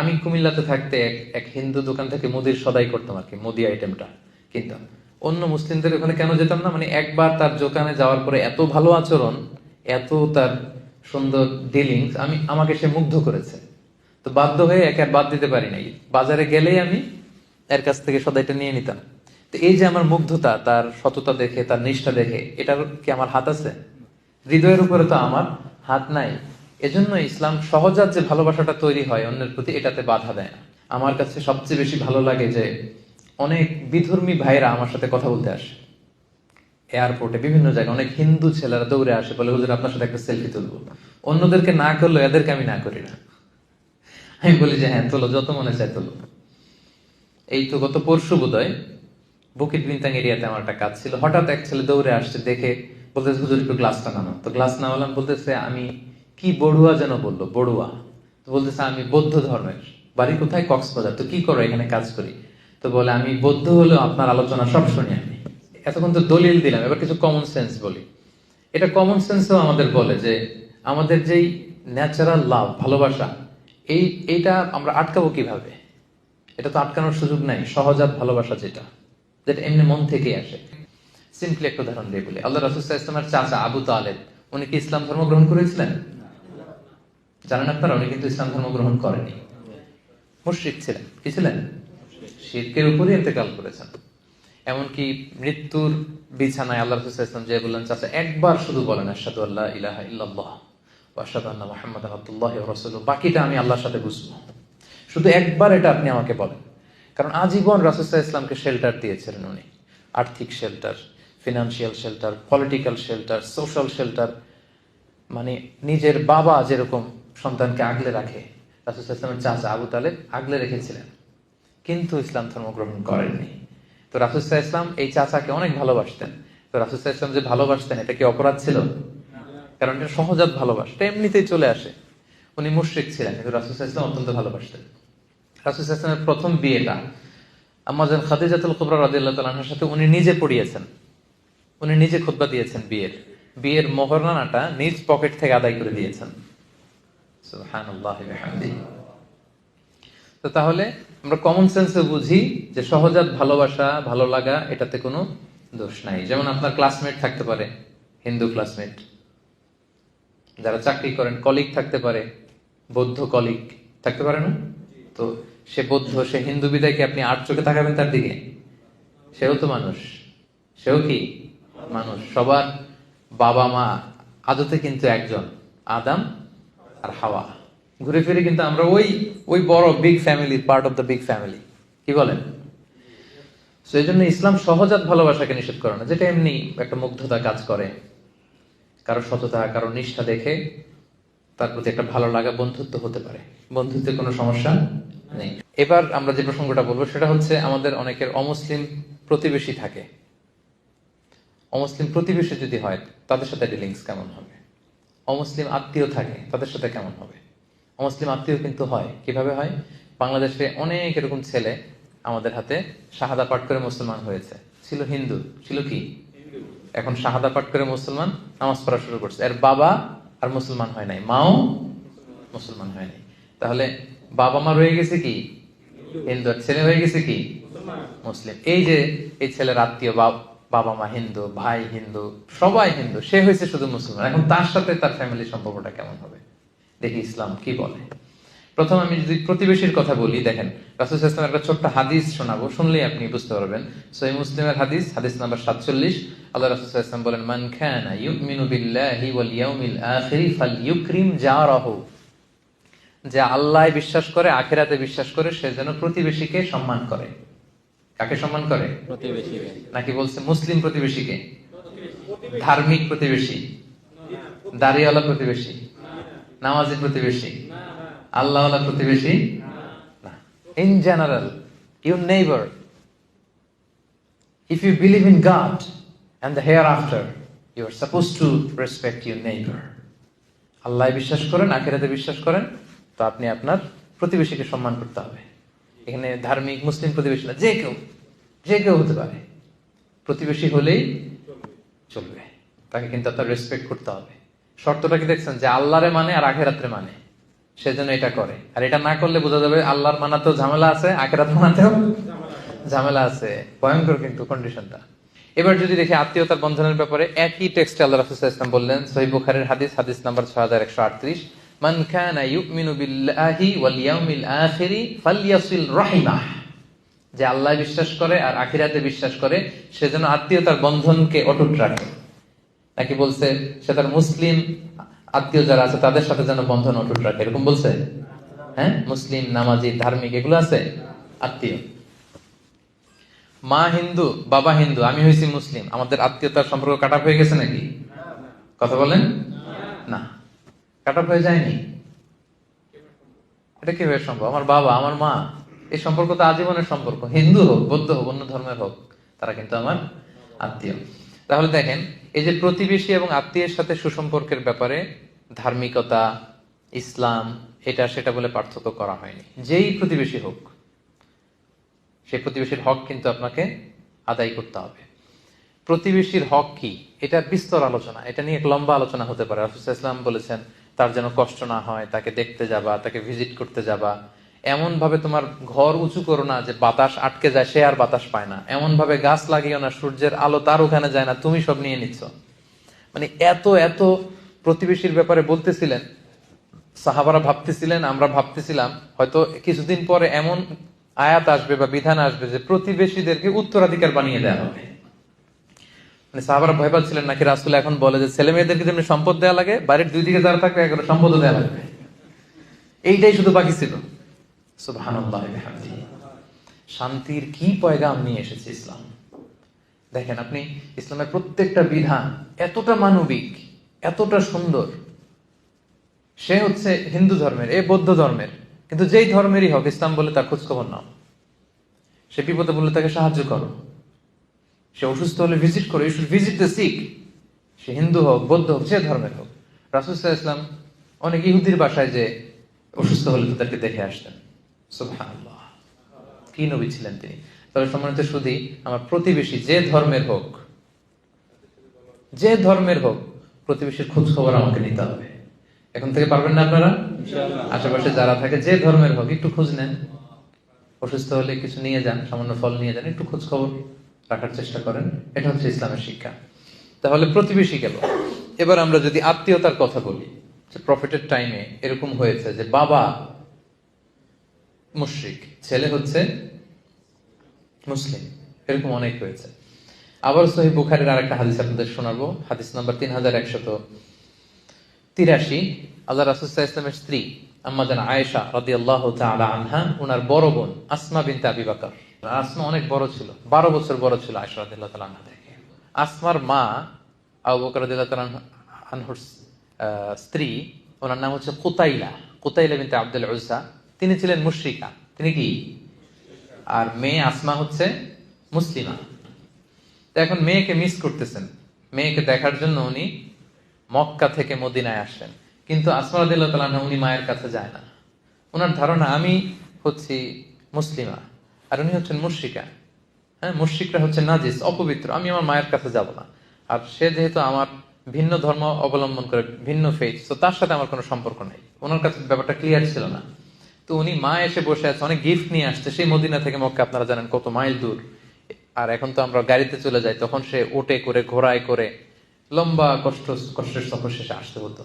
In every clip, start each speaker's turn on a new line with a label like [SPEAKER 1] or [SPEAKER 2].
[SPEAKER 1] আমি কুমিল্লাতে থাকতে এক এক হিন্দু দোকান থেকে মুদির সদাই করতাম আর কি, মুদি আইটেমটা কিনতাম। অন্য মুসলিমদের ওখানে কেন যেতাম না? মানে একবার তার দোকানে যাওয়ার পরে এত ভালো আচরণ, এত তার সুন্দর ডিলিংস আমি, আমাকে সে মুগ্ধ করেছে। তো বাধ্য হয়ে একে আর বাদ দিতে পারি নাই। বাজারে গেলেই আমি এর কাছ থেকে সদাইটা নিয়ে নিতাম। তো এই যে আমার মুগ্ধতা, তার সততা দেখে, তার নিষ্ঠা দেখে, এটার কি আমার হাত আছে? হৃদয়ের উপরে তো আমার হাত নাই। এজন্য ইসলাম সহজাত যে ভালোবাসাটা তৈরি হয় অন্যের প্রতি, এটাতে বাধা দেয় না। আমার কাছে সবচেয়ে বেশি ভালো লাগে যে অনেক বিধর্মী ভাইরা আমার সাথে কথা বলতে আসে। এয়ারপোর্টে, বিভিন্ন জায়গায় অনেক হিন্দু ছেলেরা দৌড়ে আসে, বলে, হুজুর, আপনার সাথে একটা সেলফি তুলবো। অন্যদেরকে না করলেও এদেরকে আমি না করি না। আমি বলি যে হ্যাঁ তোলো, যত মনে চায় তোলো। এই তো গত পরশু বোধহয় বুকিট বিনতাং এরিয়াতে আমার একটা কাজ ছিল। হঠাৎ এক ছেলে দৌড়ে আসছে, দেখে বলতেছে, হুজুর, একটু গ্লাসটা নানো তো গ্লাস নামালাম, বলতেছে, আমি কি বড়ুয়া যেন বলল? বড়ুয়া। তো বলতেছে, আমি বৌদ্ধ ধর্মের। বাড়ি কোথায়? কক্সবাজার। তো কি করো? এখানে কাজ করি। তো বলে, আমি বৌদ্ধ হলেও আপনার আলোচনা সব শুনি আমি। এতক্ষণ তো দলিল দিলাম, এবার কিছু কমন সেন্স বলি। এটা কমন সেন্সও আমাদের বলে যে, আমাদের যেই ন্যাচারাল লাভ ভালোবাসা, এই, এইটা আমরা আটকাবো কীভাবে? এটা তো আটকানোর সুযোগ নাই। সহজাত ভালোবাসা যেটা যেটা এমনি মন থেকে আসে। সিম্পলি একটা উদাহরণ দিয়ে বলি। আল্লাহ রাসুল্লাহ ইসলামের চাচা আবু তালেব, উনি কি ইসলাম ধর্ম গ্রহণ করেছিলেন? জানেন আপনারা, উনি কিন্তু ইসলাম ধর্ম গ্রহণ করেনি। মুশ্রিক ছিলেন। কি ছিলেন? শিরকের উপরই ইন্তেকাল করেছেন। এমনকি মৃত্যুর বিছানায় আল্লাহ ইসলাম যে বললেন, চাচা, একবার শুধু বলেন আশাদু আল্লাহ ইলাহা ইল্লাল্লাহ আশাদু আন্না মোহাম্মদ আব্দুল্লাহ রসুল বাকিটা আমি আল্লাহর সাথে বুঝব। শুধু একবার এটা আপনি আমাকে বলেন। কারণ আজীবন রাসুসাহ ইসলামকে শেল্টার দিয়েছিলেন উনি। আর্থিক shelter financial shelter political shelter social shelter মানে নিজের বাবা যেরকম সন্তানকে আগলে রাখে। রাসুসাহ ইসলামের চাচা আবু তালেব আগলে রেখেছিলেন। কিন্তু ইসলাম ধর্ম গ্রহণ করেননি। তো রাসুসাহ ইসলাম এই চাচাকে অনেক ভালোবাসতেন। তো রাসুসাহ ইসলাম যে ভালোবাসতেন, এটা কি অপরাধ ছিল? কারণ এটা সহজাত ভালোবাসা। এমনিতেই চলে আসে। উনি মুশ্রিক ছিলেন, কিন্তু রাসুসাহ ইসলাম অত্যন্ত ভালোবাসতেন। রাসুসাহ ইসলামের প্রথম বিয়েটা আমাজন খাদিজাতুল কুবরা রাদিল্লাহ তালাহার সাথে উনি নিজে পড়িয়েছেন। উনি নিজে খুতবা দিয়েছেন বিয়ের। বিয়ের মোহরানাটা নিজ পকেট থেকে আদায় করে দিয়েছেন। তো তাহলে আমরা কমন সেন্সে বুঝি যে সহজাত ভালোবাসা, ভালো লাগা, এটাতে কোনো দোষ নাই। যেমন আপনার ক্লাসমেট থাকতে পারে, হিন্দু ক্লাসমেট যারা চাকরি করেন কলিগ থাকতে পারে, বৌদ্ধ কলিগ থাকতে পারে না? তো সে বৌদ্ধ, সে হিন্দু বিদায়কে আপনি আট চোখে তাকাবেন তার দিকে? সেও তো মানুষ। সেও কি? মানুষ। সবার বাবা মা আদতে কিন্তু একজন, আদাম আর হাওয়া। ঘুরে ফিরে কিন্তু আমরা ওই ওই বড় big family part of the big family কি বলেন? সেই জন্য ইসলাম সহজাত ভালোবাসাকে নিষেধ করে না, যেটা এমনি একটা মুগ্ধতা কাজ করে। কারও সততা, কারও নিষ্ঠা দেখে তার প্রতি একটা ভালো লাগা বন্ধুত্ব হতে পারে। বন্ধুত্বে কোনো সমস্যা নেই। এবার আমরা যে প্রসঙ্গটা বলব, সেটা হচ্ছে আমাদের অনেকের অমুসলিম প্রতিবেশী থাকে। অমুসলিম প্রতিবেশী যদি হয়, তাদের সাথে ডিলিংস কেমন হবে? অমুসলিম আত্মীয় থাকে তাদের সাথে কেমন হবে? অমুসলিম আত্মীয় কিন্তু হয়। কীভাবে হয়? বাংলাদেশে অনেক এরকম ছেলে আমাদের হাতে শাহাদা পাঠ করে মুসলমান হয়েছে। ছিল হিন্দু ছিল কি? এখন শাহাদা পাঠ করে মুসলমান নামাজ পড়া শুরু করছে। এর বাবা আর মুসলমান হয় নাই। মাও মুসলমান হয় নাই। তাহলে বাবা মা রয়ে গেছে কি? হিন্দু। আর ছেলে হয়ে গেছে কি? মুসলিম। এই যে এই ছেলের আত্মীয় বাবা মা হিন্দু, ভাই হিন্দু, সবাই হিন্দু, সে হয়েছে শুধু মুসলমান। এখন তার সাথে তার ফ্যামিলি সম্পর্কটা কেমন হবে? দেখি ইসলাম কি বলে। প্রথম আমি যদি প্রতিবেশীর কথা বলি, দেখেন, রাসুল ইসলামের একটা ছোট্ট হাদিস শোনাবো, শুনলেই আপনি বুঝতে পারবেন। সহি মুসলিমের হাদিস হাদিস নাম্বার সাতচল্লিশ। আল্লাহ রাসুল ইসলাম বলেন, মান খানা ইউমিনু বিল্লাহি ওয়াল ইয়াউমিল আখিরি ফালইউকরিম জারাহু। যে আল্লাহ বিশ্বাস করে, আখেরাতে বিশ্বাস করে, সে যেন প্রতিবেশীকে সম্মান করে। কাকে সম্মান করে?
[SPEAKER 2] প্রতিবেশীকে।
[SPEAKER 1] নাকি বলছে মুসলিম প্রতিবেশীকে? ধার্মিক প্রতিবেশী? দাড়িওয়ালা প্রতিবেশী? নামাজি প্রতিবেশী? আল্লাহওয়ালা প্রতিবেশী? না। In general your neighbour if you believe in God and the hereafter you are suppose to respect your neighbour আল্লাহ বিশ্বাস করেন আখেরাতে বিশ্বাস করেন তো আপনি আপনার প্রতিবেশীকে সম্মান করতে হবে। এখানে ধার্মিক, মুসলিম প্রতিবেশী না, যে কেউ যে কেউ হতে পারে। প্রতিবেশী হলেই চলবে। তাকে কিন্তু আপনার রেসপেক্ট করতে হবে। শর্তটা কি দেখছেন? যে আল্লাহরে মানে আর আখেরাত্রে মানে। সেজন্য এটা করে। আর এটা না করলে বোঝা যাবে আল্লাহর মানাতেও ঝামেলা আছে, আখেরাত মানাতেও ঝামেলা আছে। ভয়ঙ্কর কিন্তু কন্ডিশনটা এবার যদি দেখি আত্মীয়তার বন্ধনের ব্যাপারে, একই টেক্সটে আল্লাহ আলাইহি ওয়াসাল্লাম বললেন, সহিহ বুখারীর হাদিস হাদিস নাম্বার 6138 মান কানা ইউমিনু বিল্লাহি ওয়াল ইয়াউমিল আখিরি ফালইয়াসিল রাহিমাহ। যে আল্লাহ বিশ্বাস করে আর আখিরাতে বিশ্বাস করে, সে যেন আত্মীয়তার বন্ধনকে অটুট রাখে। নাকি বলছে, সে তার মুসলিম আত্মীয় যারা আছে, তাদের সাথে যেন বন্ধন অটুট রাখে, এরকম বলছে? হ্যাঁ? মুসলিম, নামাজি, ধার্মিক, এগুলো আছে? আত্মীয়। মা হিন্দু, বাবা হিন্দু, আমি হয়েছি মুসলিম, আমাদের আত্মীয়তার সম্পর্ক কাটা হয়ে গেছে নাকি? কথা বলেন? না। কাটা হয়ে যায়নি? এটা কীভাবে সম্ভব? আমার বাবা, আমার মা, এই সম্পর্ক তো আজীবনের সম্পর্ক। হিন্দু হোক, বৌদ্ধ হোক, অন্য ধর্মের হোক, তারা কিন্তু আমার আত্মীয়। তাহলে দেখেন, এই যে প্রতিবেশী এবং আত্মীয়ের সাথে সুসম্পর্কের ব্যাপারে ধার্মিকতা, ইসলাম, এটা, সেটা বলে পার্থক্য করা হয়নি। যেই প্রতিবেশী হোক, সেই প্রতিবেশীর হক কিন্তু আপনাকে আদায় করতে হবে। প্রতিবেশীর হক কি? এটা বিস্তর আলোচনা। এটা নিয়ে এক লম্বা আলোচনা হতে পারে। রাসূল ইসলাম বলেছেন তার যেন কষ্ট না হয়, তাকে দেখতে যাবা, তাকে ভিজিট করতে যাবা। এমন ভাবে তোমার ঘর উঁচু করো না যে বাতাস আটকে যায়, সে আর বাতাস পায় না। এমন ভাবে গাছ লাগিও না, সূর্যের আলো তার ওখানে যায় না, তুমি সব নিয়ে নিচ্ছ। মানে এত এত প্রতিবেশীর ব্যাপারে বলতেছিলেন, সাহাবারা ভাবতেছিলেন, আমরা ভাবতেছিলাম, হয়তো কিছুদিন পরে এমন আয়াত আসবে বা বিধান আসবে যে প্রতিবেশীদেরকে উত্তরাধিকার বানিয়ে দেওয়া হবে। মানে সাহাবারা ভয় পাচ্ছিলেন নাকি রাসুল এখন বলে যে ছেলে মেয়েদেরকে যেমনি সম্পদ দেওয়া লাগে, বাড়ির দুই দিকে যারা থাকবে এগুলো সম্পদ দেওয়া লাগবে। এইটাই শুধু বাকি ছিল। শান্তির কি পয়গাম নিয়ে এসেছে ইসলাম? দেখেন আপনি, ইসলামের প্রত্যেকটা বিধান এতটা মানবিক, এতটা সুন্দর। সে হচ্ছে হিন্দু ধর্মের, এ বৌদ্ধ ধর্মের। কিন্তু যেই ধর্মেরই হোক, ইসলাম বলে তার খোঁজখবর নাও। সে বিপদে বললে তাকে সাহায্য করো। সে অসুস্থ হলে ভিজিট করো you should visit the sick সে হিন্দু হোক বৌদ্ধ হোক যে ধর্মের হোক। রাসুল ইসলাম অনেক ইহুদির বাসায় যে অসুস্থ হলে তাদেরকে দেখে আসতেন। কি নবী ছিলেন তিনি? তবে সম্মানিত শুধু আমার প্রতিবেশী যে ধর্মের হোক যে ধর্মের হোক প্রতিবেশীর খোঁজ খবর আমাকে নিতে হবে। এখন থেকে পারবেন না আপনারা? আশেপাশে যারা থাকে যে ধর্মের হোক একটু খোঁজ নেন। অসুস্থ হলে কিছু নিয়ে যান সামান্য ফল নিয়ে যান একটু খোঁজ খবর রাখার চেষ্টা করেন, এটা হচ্ছে ইসলামের শিক্ষা। তাহলে প্রতিবেশী গেল। এবার আমরা যদি আত্মীয়তার কথা বলি, যে প্রফিটের টাইমে এরকম হয়েছে যে বাবা মুশরিক, ছেলে হচ্ছে মুসলিম, এরকম অনেক হয়েছে। আবার সহি বুখারের আরেকটা হাদিস আপনাদের শোনাবো, হাদিস নাম্বার তিন হাজার একশত তিরাশি। আল্লাহ রাসুসাহ ইসলামের স্ত্রী জান আয়েশা রাদি আল্লাহ আনহা, উনার বড় বোন আসমা বিনতে আবি বাকর। আসমা অনেক বড় ছিল, বারো বছর বড় ছিল আয়েশা রাদি আল্লাহ আনহা থেকে। আসমার মা আবু বকর আনহুর স্ত্রী, ওনার নাম হচ্ছে কুতাইলা কুতাইলা বিনতে আব্দুল উজা তিনি ছিলেন মুশরিকা। তিনি কি? আর মেয়ে আসমা হচ্ছে মুসলিমা। এখন মেয়েকে মিস করতেছেন। মেয়েকে দেখার জন্য উনি মক্কা থেকে মদিনায় আসেন। কিন্তু আসমা রাদিল্লাহ তাআলা উনি মায়ের কাছে যায় না। ওনার ধারণা, আমি হচ্ছি মুসলিমা। আর উনি হচ্ছেন মুশরিকা। হ্যাঁ মুশরিকরা হচ্ছে নাজিস, অপবিত্র। আমি আমার মায়ের কাছে যাব না। আর সে যেহেতু আমার ভিন্ন ধর্ম অবলম্বন করে, ভিন্ন ফেথ তো তার সাথে আমার কোনো সম্পর্ক নেই। ওনার কাছে ব্যাপারটা ক্লিয়ার ছিল না। তো উনি মা এসে বসে আছে, অনেক গিফট নিয়ে আসছে। সেই মদিনা থেকে মক্কা, আপনারা জানেন কত মাইল দূর। আর এখন তো আমরা গাড়িতে চলে যাই, তখন সে ওটে করে, ঘোড়ায় করে লম্বা কষ্ট, কষ্টের সফর শেষে আসতে হতো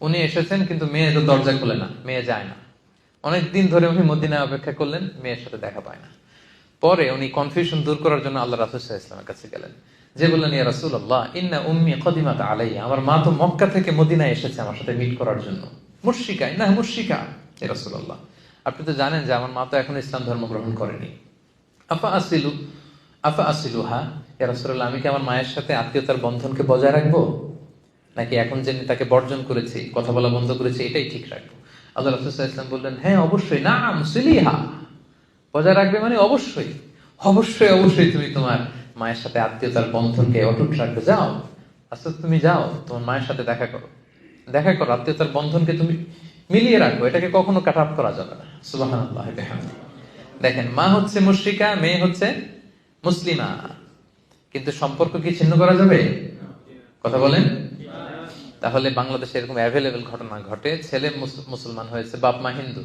[SPEAKER 1] উনি এসেছেন, কিন্তু মেয়ে তো দরজা খোলে না, মেয়ে যায় না। অনেক দিন ধরে উনি মদিনা অপেক্ষা করলেন, মেয়ের সাথে দেখা পায় না। পরে উনি কনফিউশন দূর করার জন্য আল্লাহ রাসুল ইসলামের কাছে গেলেন। যে বললেন, ইয়া রাসুল আল্লাহ ইন্না উম্মি কদিমাত আলাইয়া। আমার মা তো মক্কা থেকে মদিনায় এসেছে আমার সাথে মিট করার জন্য। মুর্শিকা না মুর্শিকা এ রাসুল আল্লাহ আপনি তো জানেন যে আমার মা তো এখন ইসলাম ধর্ম গ্রহণ করেনি। আফা আসিলু আফা আসিলু হা ইয়া রাসুল্লাহ আমি কি আমার মায়ের সাথে আত্মীয়তার বন্ধনকে বজায় রাখব? নাকি এখন যে তাকে বর্জন করেছি, কথা বলা বন্ধ করেছি, এটাই ঠিক রাখব? আল্লাহ রাসুল ইসলাম বললেন হ্যাঁ অবশ্যই না সিলিহা। বজায় রাখবে মানে অবশ্যই। অবশ্যই অবশ্যই তুমি তোমার মায়ের সাথে আত্মীয়তার বন্ধনকে অটুট রাখবে। যাও, আস্তে তুমি যাও, তোমার মায়ের সাথে দেখা করো। দেখা করো, আত্মীয়তার বন্ধনকে তুমি মিলিয়ে রাখো এটাকে কখনো কাট আপ করা যাবে না। সুবাহ দেখেন, মা হচ্ছে মুশ্রিকা, মেয়ে হচ্ছে মুসলিমা। কিন্তু সম্পর্ক কি ছিন্ন করা যাবে? কথা বলেন। তাহলে বাংলাদেশে এরকম অ্যাভেলেবেল ঘটনা ঘটে। ছেলে মুসলমান হয়েছে, বাপ মা হিন্দু।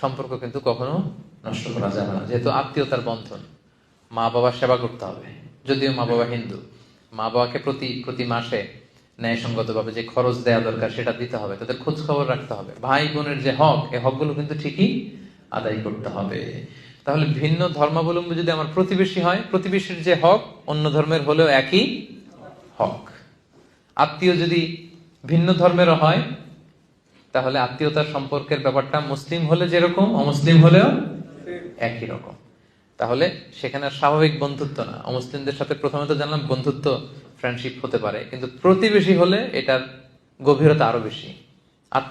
[SPEAKER 1] সম্পর্ক কিন্তু কখনো নষ্ট করা যাবে না। যেহেতু আত্মীয়তার বন্ধন, মা বাবার সেবা করতে হবে। যদিও মা বাবা হিন্দু, মা বাবাকে প্রতি প্রতি মাসে ন্যায়সঙ্গতভাবে যে খরচ দেওয়া দরকার সেটা দিতে হবে, তাদের খোঁজ খবর রাখতে হবে। ভাই বোনের যে হক এই হকগুলো কিন্তু ঠিকই আদায় করতে হবে। তাহলে ভিন্ন ধর্মাবলম্বী যদি আমার প্রতিবেশী হয়, প্রতিবেশীর যে হক, অন্য ধর্মের হলেও একই হক। আত্মীয় যদি ভিন্ন ধর্মেরও হয় তাহলে আত্মীয়তার সম্পর্কের ব্যাপারটা মুসলিম হলে যেরকম, অমুসলিম হলেও একই রকম। তাহলে সেখানে স্বাভাবিক বন্ধুত্ব না। অমুসলিমদের সাথে প্রথমে তো জানলাম বন্ধুত্ব ফ্রেন্ডশিপ হতে পারে। কিন্তু প্রতিবেশী হলে এটার গভীরতা আরও বেশি। আত্মীয়